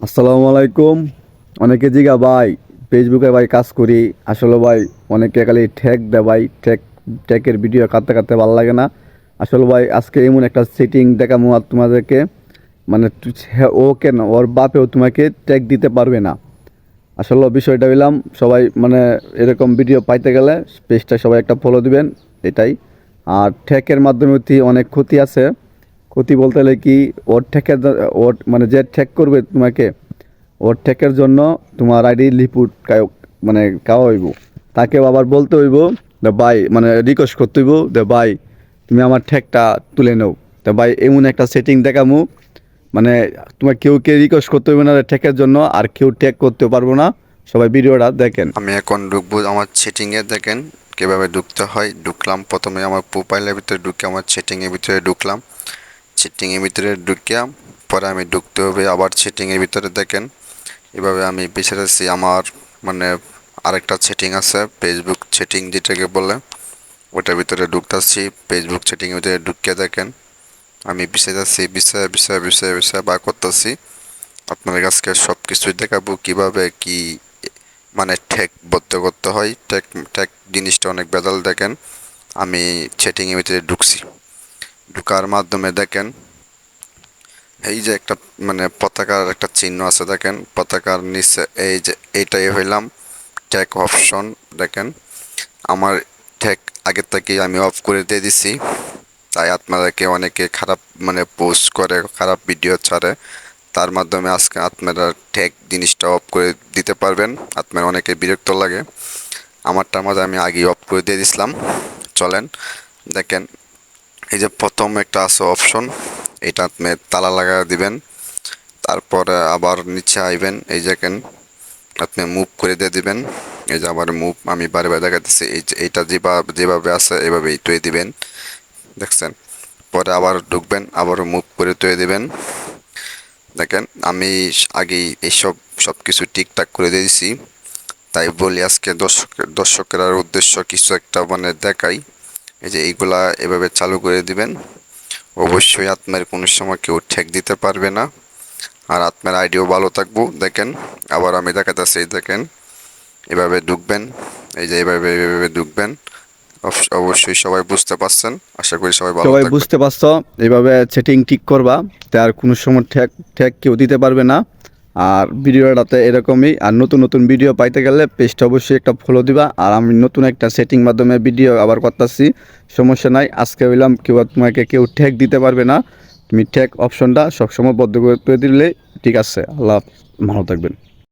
আসসালামু আলাইকুম। অনেকে জিগা, ভাই ফেসবুকে ভাই কাজ করি। আসলে ভাই, অনেকে খালি ঠেক দেয় ভাই। ঠেক, ঠেকের ভিডিও কাটতে কাটতে ভালো লাগে না। আসলে ভাই, আজকে এমন একটা সেটিং দেখাবো আর তোমাদেরকে। মানে ও কেন? ওর বাপেও তোমাকে ট্যাগ দিতে পারবে না। আসলে বিষয়টা হইলাম, সবাই মানে এরকম ভিডিও পাইতে গেলে পেজটা সবাই একটা ফলো দিবেন, এটাই। আর ঠেকের মাধ্যমে অনেক ক্ষতি আছে। ক্ষতি বলতে হলে কি, ওর ঠেকের ওর মানে যে ঠেক করবে তোমাকে, ওর ঠেকের জন্য তোমার আইডি লিপুট মানে কাওয়া হইব। তাকে আবার বলতে হইব যে ভাই মানে রিকোয়েস্ট করতে হইব যে ভাই, তুমি আমার ঠেকটা তুলে নাও। তো ভাই, এমন একটা সেটিং দেখামু মানে তোমার কেউ কে রিকোয়েস্ট করতে হবে না ঠেকের জন্য, আর কেউ ঠেক করতে পারব না। সবাই ভিডিওটা দেখেন। আমি এখন ঢুকবো আমার সেটিংয়ে দেখেন কীভাবে ঢুকতে হয়। ঢুকলাম প্রথমে আমার প্রোফাইলের ভিতরে ঢুকে আমার সেটিংয়ের ভিতরে ঢুকলাম। সেটিংয়ের ভিতরে ঢুকিয়া, পরে আমি ঢুকতে হবে, আবার সেটিংয়ের ভিতরে দেখেন। এভাবে আমি বেছে রাখছি আমার মানে আরেকটা সেটিং আছে ফেসবুক সেটিং যেটাকে বলে, ওটার ভিতরে ঢুকতেছি ফেসবুক সেটিংয়ের ভিতরে ঢুকিয়ে দেখেন। আমি বিষয় যাচ্ছি বিষয় বিষয় বিষয় বিষয় বা করতেছি। আপনাদের কাছকে সব কিছুই দেখাবো কীভাবে কি মানে ঠেক বদ্ধ করতে হয়। ঠেক ঠেক জিনিসটা অনেক বেদাল দেখেন। আমি সেটিংয়ের ভিতরে ঢুকছি। ঢুকার মাধ্যমে দেখেন। এই যে একটা মানে পতাকার একটা চিহ্ন আছে দেখেন। পতাকার নিচে এই যে এইটাই হইলাম ঠেক অপশন দেখেন। আমার ঠেক আগের থেকেই আমি অফ করে দিয়ে দিছি। তাই আপনাদেরকে অনেকে খারাপ মানে পোস্ট করে, খারাপ ভিডিও ছাড়ে। তার মাধ্যমে আজকে আপনারা ঠেক জিনিসটা অফ করে দিতে পারবেন। আপনার অনেকে বিরক্ত লাগে। আমারটার মাঝে আমি আগেই অফ করে দিয়ে দিছিলাম। চলেন, দেখেন এই যে প্রথম একটা আছে অপশন এটা আপনি তালা লাগা দিবেন, তারপরে আবার নিচে আইবেন, এই দেখেন, আপনি মুভ করে দিয়ে দিবেন, এই যে আবার মুভ আমি বারে বারে দেখাতেছি এই যে এইটা যেভাবে যেভাবে আছে এভাবেই তুই দিবেন, দেখছেন? পরে আবার ঢুকবেন আবারও মুভ করে তুলে দিবেন, দেখেন? আমি আগেই এইসব সব কিছু ঠিকঠাক করে দিয়েছি তাই বলি আজকে দর্শকের দর্শকের উদ্দেশ্য কিছু একটা মানে দেখাই। এই যে এইগুলা এভাবে চালু করে দিবেন অবশ্যই আপনার কোনো সময় কেউ ঠেক দিতে পারবে না। আর আপনার আইডিও ভালো থাকব দেখেন। আবার আমি দেখাতেছি দেখেন। এভাবে ঢুকবেন এই যে এইভাবে এভাবে ঢুকবেন। অবশ্য- অবশ্যই সবাই বুঝতে পারছেন। আশা করি সবাই ভালো সবাই বুঝতে পারছ এইভাবে সেটিং ঠিক করবা তার কোনো সময় ঠেক ঠেক কেউ দিতে পারবে না। আর ভিডিওটাতে এরকমই। আর নতুন নতুন ভিডিও পাইতে গেলে পেজটা অবশ্যই একটা ফলো দিবা। আর আমি নতুন একটা সেটিং মাধ্যমে ভিডিও আবার করতেছি। সমস্যা নাই, আজকে হইলাম কেউ তোমাকে কেউ ঠেক দিতে পারবে না। তুমি ঠেক অপশনটা সবসময় বদ্ধ করে দিলে ঠিক আছে। আল্লাহ ভালো থাকবেন।